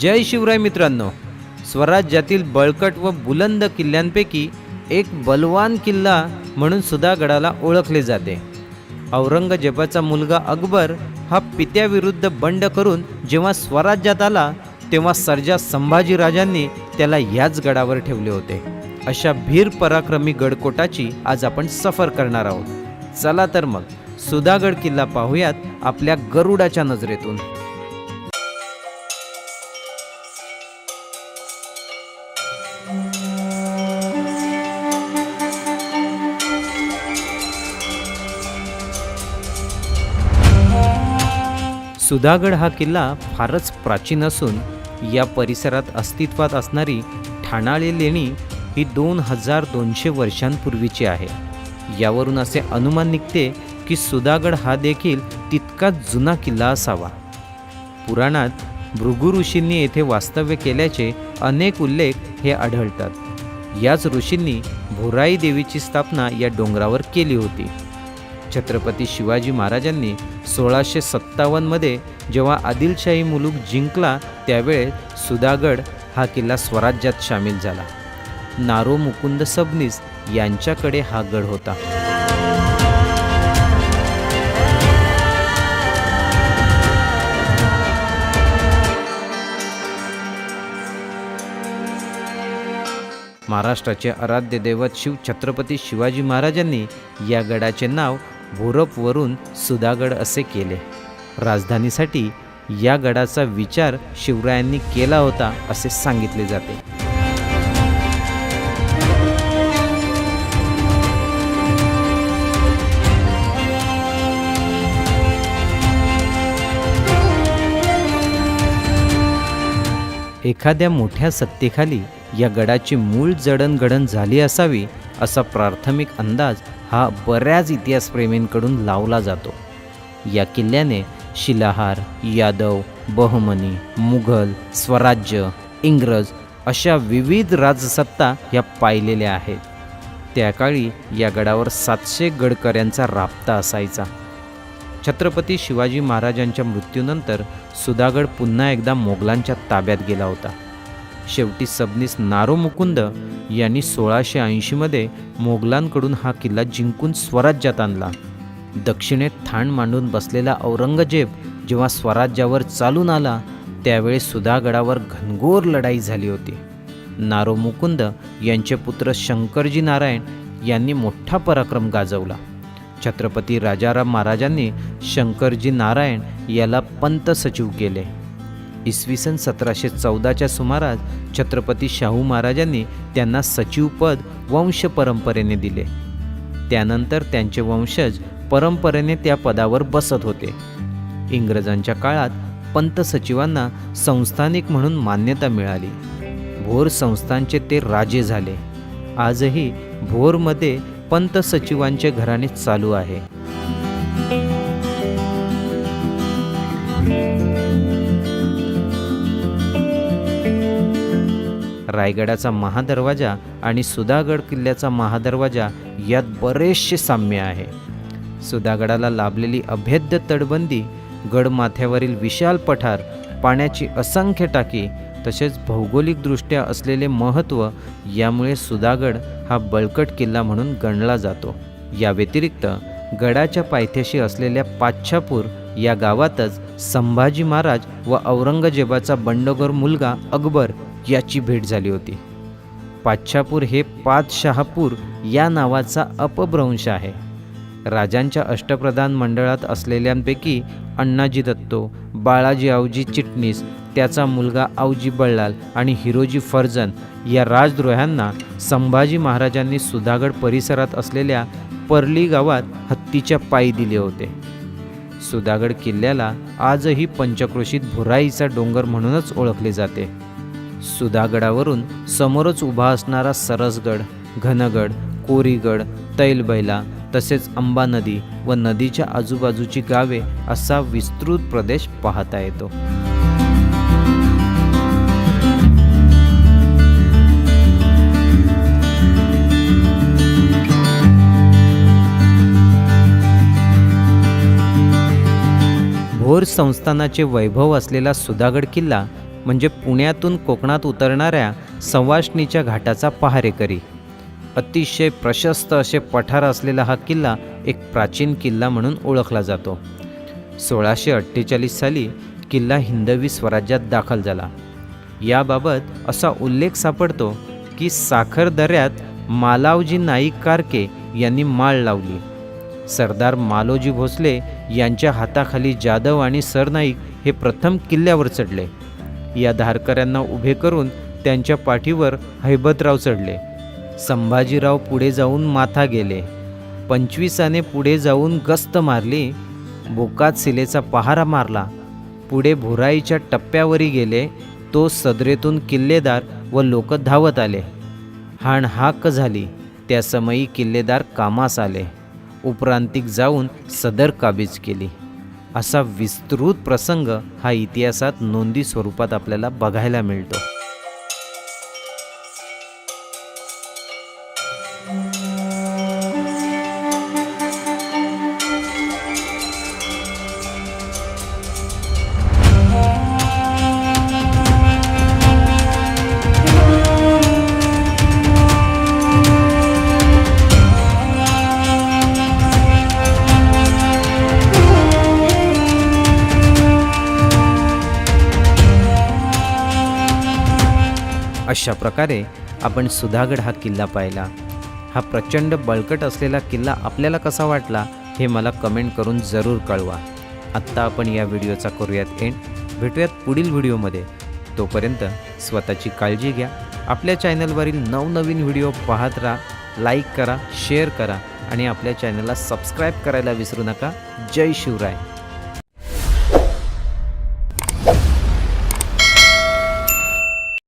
जय शिवराय मित्रांनो. स्वराज्यातील बळकट व बुलंद किल्ल्यांपैकी एक बलवान किल्ला म्हणून सुधागडाला ओळखले जाते. औरंगजेबाचा मुलगा अकबर हा पित्याविरुद्ध बंड करून जेव्हा स्वराज्यात आला तेव्हा सर्जा संभाजीराजांनी त्याला याच गडावर ठेवले होते. अशा भीर पराक्रमी गडकोटाची आज आपण सफर करणार आहोत. चला तर मग सुधागड किल्ला पाहूयात आपल्या गरुडाच्या नजरेतून. सुधागड हा किल्ला फारच प्राचीन असून या परिसरात अस्तित्वात असणारी ठाणाळे लेणी ही दोन हजार दोनशे वर्षांपूर्वीची आहे. यावरून असे अनुमान निघते की सुधागड हा देखील तितकाच जुना किल्ला असावा. पुराणात भृगु ऋषींनी येथे वास्तव्य केल्याचे अनेक उल्लेख हे आढळतात. याच ऋषींनी भोराई देवीची स्थापना या डोंगरावर केली होती. छत्रपती शिवाजी महाराजांनी सोळाशे सत्तावन्नमध्ये जेव्हा आदिलशाही मुलूक जिंकला त्यावेळेस सुधागड हा किल्ला स्वराज्यात सामील झाला. नारो मुकुंद सबनीस यांच्याकडे हा गड होता. महाराष्ट्राचे आराध्य दैवत शिव छत्रपती शिवाजी महाराजांनी या गडाचे नाव भोरपवरून सुधागड असे केले. राजधानीसाठी या गडाचा विचार शिवरायांनी केला होता असे सांगितले जाते. एखाद्या मोठ्या सत्तेखाली या गडाची मूळ जडणघडण झाली असावी असा प्राथमिक अंदाज हा बऱ्याच इतिहासप्रेमींकडून लावला जातो. या किल्ल्याने शिलाहार यादव बहमनी मुघल स्वराज्य इंग्रज अशा विविध राजसत्ता या पाहिलेल्या आहेत. त्या काळी या गडावर सातशे गडकऱ्यांचा राबता असायचा. छत्रपती शिवाजी महाराजांच्या मृत्यूनंतर सुधागड पुन्हा एकदा मोगलांच्या ताब्यात गेला होता. शेवटी सबनीस नारो मुकुंद यांनी सोळाशे ऐंशीमध्ये मोगलांकडून हा किल्ला जिंकून स्वराज्यात आणला. दक्षिणेत थाण मांडून बसलेला औरंगजेब जेव्हा स्वराज्यावर चालून आला त्यावेळी सुधागडावर घनघोर लढाई झाली होती. नारो मुकुंद यांचे पुत्र शंकरजी नारायण यांनी मोठा पराक्रम गाजवला. छत्रपती राजाराम महाराजांनी शंकरजी नारायण याला पंत सचिव केले. इसवी सन सतराशे चौदाच्या सुमारास छत्रपती शाहू महाराजांनी त्यांना सचिवपद वंश परंपरेने दिले. त्यानंतर त्यांचे वंशज परंपरेने त्या पदावर बसत होते. इंग्रजांच्या काळात पंत सचिवांना संस्थानिक म्हणून मान्यता मिळाली. भोर संस्थांचे ते राजे झाले. आजही भोरमध्ये पंत सचिवांचे घराणे चालू आहे. रायगडाचा महादरवाजा आणि सुधागड किल्ल्याचा महादरवाजा यात बरेचसे साम्य आहे. सुधागडाला लाभलेली अभेद्य तटबंदी गडमाथ्यावरील विशाल पठार पाण्याची असंख्य टाकी तसेच भौगोलिकदृष्ट्या असलेले महत्त्व यामुळे सुधागड हा बळकट किल्ला म्हणून गणला जातो. या व्यतिरिक्त गडाच्या पायथ्याशी असलेल्या पाच्छापूर या गावातच संभाजी महाराज व औरंगजेबाचा बंडखोर मुलगा अकबर याची भेट झाली होती. पाच्छापूर हे पातशहापूर या नावाचा अपभ्रंश आहे. राजांच्या अष्टप्रधान मंडळात असलेल्यांपैकी अण्णाजी दत्तो बाळाजी आवजी चिटणीस त्याचा मुलगा आवजी बल्लाल आणि हिरोजी फर्जन या राजद्रोह्यांना संभाजी महाराजांनी सुधागड परिसरात असलेल्या पर्ली गावात हत्तीच्या पायी दिले होते. सुधागड किल्ल्याला आजही पंचक्रोशीत भुराईचा डोंगर म्हणूनच ओळखले जाते. सुधागडावरून समोरच उभा असणारा सरसगड घनगड कोरीगड तैलबैला तसेच अंबा नदी व नदीच्या आजूबाजूची गावे असा विस्तृत प्रदेश पाहता येतो. भोर संस्थानाचे वैभव असलेला सुधागड किल्ला म्हणजे पुण्यातून कोकणात उतरणाऱ्या सवाष्णीच्या घाटाचा पहारेकरी. अतिशय प्रशस्त असे पठार असलेला हा किल्ला एक प्राचीन किल्ला म्हणून ओळखला जातो. सोळाशे अठ्ठेचाळीस साली किल्ला हिंदवी स्वराज्यात दाखल झाला. याबाबत असा उल्लेख सापडतो की साखर दऱ्यात मालावजी नाईक कारके यांनी माळ लावली. सरदार मालोजी भोसले यांच्या हाताखाली जाधव आणि सरनाईक हे प्रथम किल्ल्यावर चढले. या धारकऱ्यांना उभे करून त्यांच्या पाठीवर हैबतराव चढले. संभाजीराव पुढे जाऊन माथा गेले. पंचवीसाने पुढे जाऊन गस्त मारली. बोकात सिलेचा पहारा मारला. पुढे भुराईच्या टप्प्यावरी गेले. तो सदरेतून किल्लेदार व लोक धावत आले. हाण हाक झाली. त्या समयी किल्लेदार कामास आले. उपरांतिक जाऊन सदर काबीज केली. असा विस्तृत प्रसंग हा इतिहासात नोंदी स्वरूपात आपल्याला बघायला मिळतो. अशा प्रकारे आपण सुधागड हा किल्ला पाहिला. हा प्रचंड बळकट असलेला किल्ला आपल्याला कसा वाटला हे मला कमेंट करून जरूर कळवा. आत्ता आपण या व्हिडिओचा करूयात एंड. भेटूयात पुढील व्हिडिओमध्ये. तोपर्यंत स्वतःची काळजी घ्या. आपल्या चॅनलवरील नवनवीन व्हिडिओ पाहत राहा लाईक करा शेअर करा आणि आपल्या चॅनलला सबस्क्राईब करायला विसरू नका. जय शिवराय.